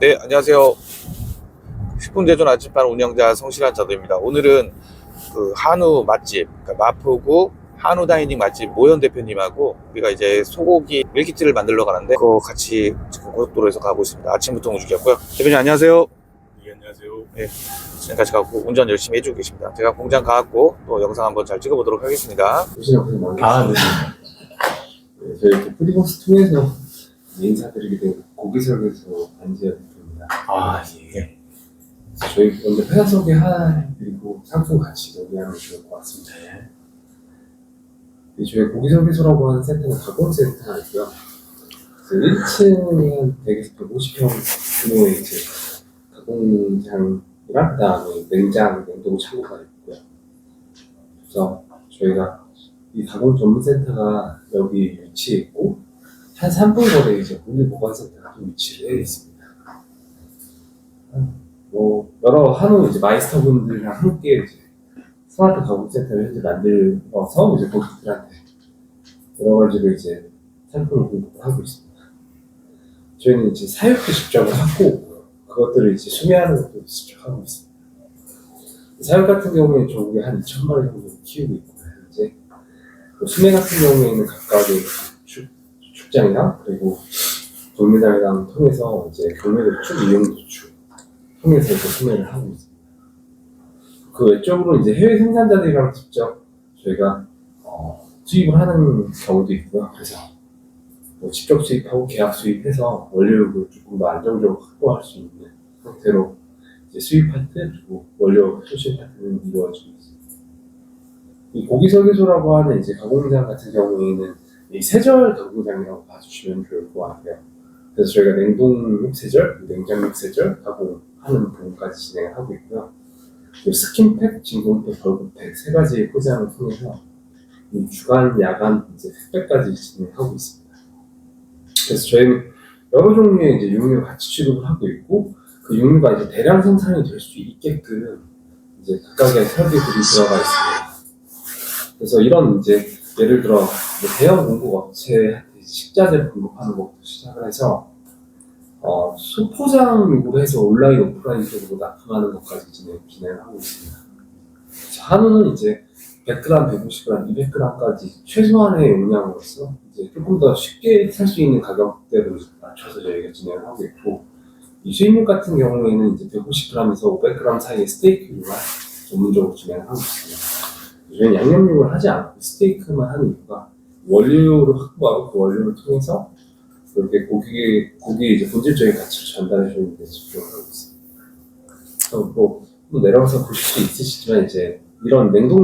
네, 안녕하세요. 식품대전 아침반 운영자 성실한 자도입니다. 오늘은 그 한우 맛집, 그러니까 마포구 한우 다이닝 맛집 모현 대표님하고 우리가 이제 소고기 밀키트를 만들러 가는데 그거 같이 지금 고속도로에서 가고 있습니다. 아침부터 움직였고요. 대표님 안녕하세요. 네, 안녕하세요. 지금까지 가고 운전 열심히 해주고 계십니다. 제가 공장 가갖고 또 영상 한번 잘 찍어보도록 하겠습니다. 아, 네. 네, 저희 이렇게 프리버스 통해서 인사드리게 된 고기설에서 안지현 대표입니다. 아, 예. 저희 먼저 회사 소개 하나 그리고 상품 같이 정리하면 좋을 것 같습니다. 네, 저희 고기설계소라고 하는 센터는 가공 센터가 있고요. 그 1층에 한 100에서 150평 규모의 이제 가공장이랑 그다음에 냉장, 냉동 창고가 있고요. 그래서 저희가 이 가공 전문 센터가 여기 위치해 있고 한 3분 거리에 이제 물류보관센터가 좀 위치를 해 있습니다. 뭐 여러 한우 이제 마이스터분들이랑 함께 이제 스마트 가공센터를 현재 만들어서 이제 고객들한테 여러 가지로 이제 상품을 공급을 하고 있습니다. 저희는 이제 사육도 직접 하고. 그것들을 이제 수매하는 것도 직접 하고 있습니다. 사육 같은 경우에는 전국에 한 2천 마리 정도 키우고 있고요. 현재 또 수매 같은 경우에는 각각의 축, 축장이랑 그리고 돌매장이랑 통해서 이제 돌매를 축 이용 도축 통해서 이제 수매를 하고 있습니다. 그 외적으로 이제 해외 생산자들이랑 직접 저희가 어, 수입을 하는 경우도 있고요. 그래서 뭐 직접 수입하고 계약 수입해서 원료를 조금 더 안정적으로 확보할 수 있는 형태로 이제 수입 파트 그리고 원료 소실 파트는 이루어지고 있습니다. 이 고기 설계소라고 하는 이제 가공장 같은 경우에는 이 세절 가공장이라고 봐주시면 좋을 것 같아요. 그래서 저희가 냉동 육세절, 냉장 육세절 가공 하는 부분까지 진행을 하고 있고요. 스킨팩, 진공팩, 벌크팩 세 가지 포장을 통해서 이 주간, 야간 이제 택배까지 진행하고 있습니다. 그래서 저희는 여러 종류의 이제 육류 같이 취급을 하고 있고 그 육류가 이제 대량 생산이 될 수 있게끔 이제 각각의 설계들이 들어가 있습니다. 그래서 이런 이제 예를 들어 뭐 대형 공급 업체한테 식자재를 공급하는 것부터 시작을 해서 어, 소포장으로 해서 온라인 오프라인적으로 납품하는 것까지 진행, 진행을 하고 있습니다. 한우는 이제 100g, 150g, 200g까지 최소한의 용량으로서 이제 조금 더 쉽게 살 수 있는 가격대로 맞춰서 저희가 진행을 하고 있고 이 수입육 같은 경우에는 이제 150g에서 500g 사이의 스테이크류만 전문적으로 진행을 하고 있습니다. 저희는 양념육을 하지 않고 스테이크만 하는 이유가 원료를 확보하고 그 원료를 통해서 그렇게 고기 고기 이제 본질적인 가치를 전달해 주는 데 집중을 하고 있습니다. 그래서 뭐, 뭐 내려가서 보실 수 있으시지만 이제 이런 냉동